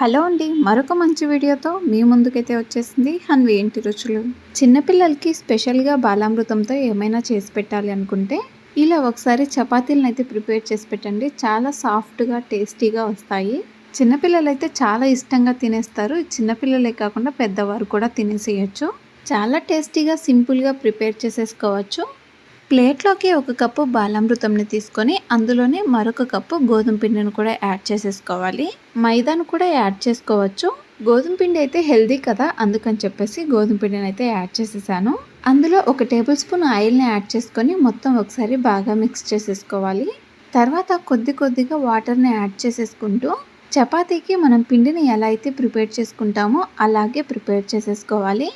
Hello అండి. మరొక మంచి వీడియోతో మీ ముందుకైతే వచ్చేసింది హన్వి ఇంటి రుచులు? చిన్నపిల్లలకి స్పెషల్గా బాలామృతంతో ఏమైనా చేసి పెట్టాలి అనుకుంటే ఇలా ఒకసారి చపాతీలను అయితే ప్రిపేర్ చేసి పెట్టండి. చాలా సాఫ్ట్గా టేస్టీగా వస్తాయి. చిన్నపిల్లలు అయితే చాలా ఇష్టంగా తినేస్తారు. చిన్నపిల్లలే కాకుండా పెద్దవారు కూడా తినేసేయచ్చు. చాలా టేస్టీగా సింపుల్గా ప్రిపేర్ చేసేసుకోవచ్చు. ప్లేట్లోకి ఒక కప్పు బాలామృతంని తీసుకొని అందులోనే మరొక కప్పు గోధుమ పిండిని కూడా యాడ్ చేసేసుకోవాలి. మైదాను కూడా యాడ్ చేసుకోవచ్చు. గోధుమ పిండి అయితే హెల్దీ కదా అందుకని చెప్పేసి గోధుమ పిండిని అయితే యాడ్ చేసేసాను. అందులో ఒక టేబుల్ స్పూన్ ఆయిల్ని యాడ్ చేసుకొని మొత్తం ఒకసారి బాగా మిక్స్ చేసేసుకోవాలి. తర్వాత కొద్ది కొద్దిగా వాటర్ని యాడ్ చేసేసుకుంటూ చపాతీకి మనం పిండిని ఎలా అయితే ప్రిపేర్ చేసుకుంటామో అలాగే ప్రిపేర్ చేసేసుకోవాలి.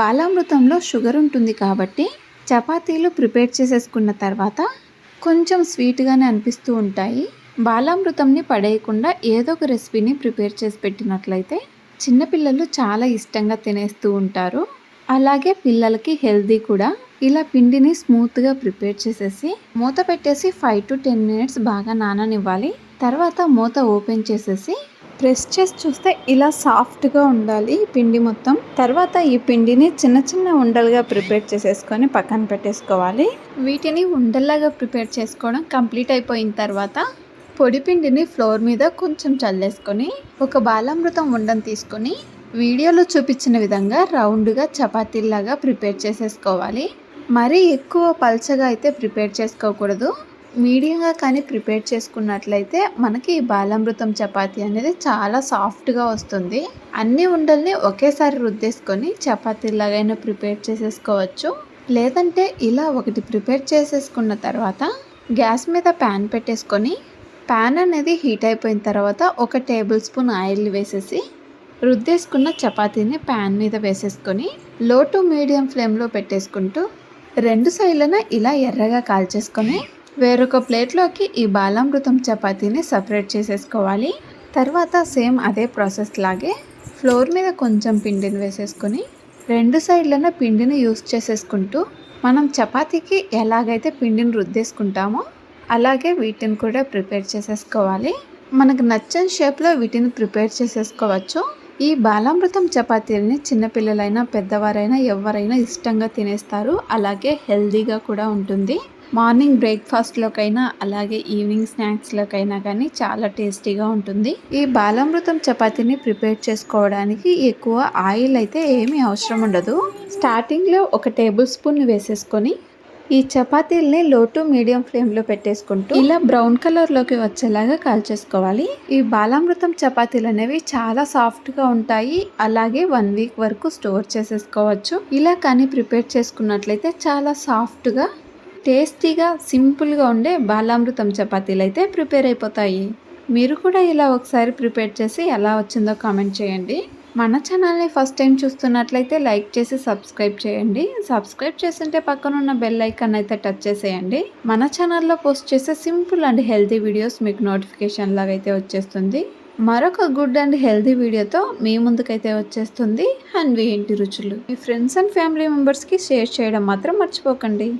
బాలామృతంలో షుగర్ ఉంటుంది కాబట్టి చపాతీలు ప్రిపేర్ చేసేసుకున్న తర్వాత కొంచెం స్వీట్గానే అనిపిస్తూ ఉంటాయి. బాలామృతంని పడేయకుండా ఏదో ఒక రెసిపీని ప్రిపేర్ చేసి పెట్టినట్లయితే చిన్నపిల్లలు చాలా ఇష్టంగా తినేస్తూ ఉంటారు. అలాగే పిల్లలకి హెల్దీ కూడా. ఇలా పిండిని స్మూత్గా ప్రిపేర్ చేసేసి మూత పెట్టేసి ఫైవ్ టు టెన్ మినిట్స్ బాగా నాననివ్వాలి. తర్వాత మూత ఓపెన్ చేసేసి ప్రెస్ చేసి చూస్తే ఇలా సాఫ్ట్గా ఉండాలి పిండి మొత్తం. తర్వాత ఈ పిండిని చిన్న చిన్న ఉండలుగా ప్రిపేర్ చేసేసుకొని పక్కన పెట్టేసుకోవాలి. వీటిని ఉండల్లాగా ప్రిపేర్ చేసుకోవడం కంప్లీట్ అయిపోయిన తర్వాత పొడి పిండిని ఫ్లోర్ మీద కొంచెం చల్లేసుకొని ఒక బాలామృతం ఉండని తీసుకొని వీడియోలో చూపించిన విధంగా రౌండ్గా చపాతీలాగా ప్రిపేర్ చేసేసుకోవాలి. మరీ ఎక్కువ పల్చగా అయితే ప్రిపేర్ చేసుకోకూడదు. మీడియంగా కానీ ప్రిపేర్ చేసుకున్నట్లయితే మనకి బాలామృతం చపాతీ అనేది చాలా సాఫ్ట్గా వస్తుంది. అన్ని ఉండల్ని ఒకేసారి రుద్దేసుకొని చపాతీలాగైనా ప్రిపేర్ చేసేసుకోవచ్చు. లేదంటే ఇలా ఒకటి ప్రిపేర్ చేసేసుకున్న తర్వాత గ్యాస్ మీద ప్యాన్ పెట్టేసుకొని ప్యాన్ అనేది హీట్ అయిపోయిన తర్వాత ఒక టేబుల్ స్పూన్ ఆయిల్ వేసేసి రుద్దేసుకున్న చపాతీని ప్యాన్ మీద వేసేసుకొని లో టు మీడియం ఫ్లేమ్లో పెట్టేసుకుంటూ రెండు సైడ్లన ఇలా ఎర్రగా కాల్చేసుకొని వేరొక ప్లేట్లోకి ఈ బాలామృతం చపాతీని సపరేట్ చేసేసుకోవాలి. తర్వాత సేమ్ అదే ప్రాసెస్ లాగే ఫ్లోర్ మీద కొంచెం పిండిని వేసేసుకొని రెండు సైడ్లన పిండిని యూస్ చేసేసుకుంటూ మనం చపాతీకి ఎలాగైతే పిండిని రుద్దేసుకుంటామో అలాగే వీటిని కూడా ప్రిపేర్ చేసేసుకోవాలి. మనకు నచ్చని షేప్లో వీటిని ప్రిపేర్ చేసేసుకోవచ్చు. ఈ బాలామృతం చపాతీలని చిన్నపిల్లలైనా పెద్దవారైనా ఎవరైనా ఇష్టంగా తినేస్తారు. అలాగే హెల్దీగా కూడా ఉంటుంది. మార్నింగ్ బ్రేక్ఫాస్ట్లోకైనా అలాగే ఈవినింగ్ స్నాక్స్లోకైనా కానీ చాలా టేస్టీగా ఉంటుంది. ఈ బాలామృతం చపాతీని ప్రిపేర్ చేసుకోవడానికి ఎక్కువ ఆయిల్ అయితే ఏమీ అవసరం ఉండదు. స్టార్టింగ్లో ఒక టేబుల్ స్పూన్ వేసేసుకొని ఈ చపాతీల్ని లో టు మీడియం ఫ్లేమ్లో పెట్టేసుకుంటూ ఇలా బ్రౌన్ కలర్లోకి వచ్చేలాగా కాల్చేసుకోవాలి. ఈ బాలామృతం చపాతీలు అనేవి చాలా సాఫ్ట్గా ఉంటాయి. అలాగే వన్ వీక్ వరకు స్టోర్ చేసేసుకోవచ్చు. ఇలా కానీ ప్రిపేర్ చేసుకున్నట్లయితే చాలా సాఫ్ట్గా టేస్టీగా సింపుల్గా ఉండే బాలామృతం చపాతీలు అయితే ప్రిపేర్ అయిపోతాయి. మీరు కూడా ఇలా ఒకసారి ప్రిపేర్ చేసి ఎలా వచ్చిందో కామెంట్ చేయండి. మన ఛానల్ని ఫస్ట్ టైం చూస్తున్నట్లయితే లైక్ చేసి సబ్స్క్రైబ్ చేయండి. సబ్స్క్రైబ్ చేస్తుంటే పక్కనున్న బెల్ ఐకాన్ అయితే టచ్ చేసేయండి. మన ఛానల్లో పోస్ట్ చేసే సింపుల్ అండ్ హెల్తీ వీడియోస్ మీకు నోటిఫికేషన్ లాగా అయితే వచ్చేస్తుంది. మరొక గుడ్ అండ్ హెల్తీ వీడియోతో మీ ముందుకైతే వచ్చేస్తుంది హన్వి ఇంటి రుచులు. మీ ఫ్రెండ్స్ అండ్ ఫ్యామిలీ మెంబర్స్కి షేర్ చేయడం మాత్రం మర్చిపోకండి.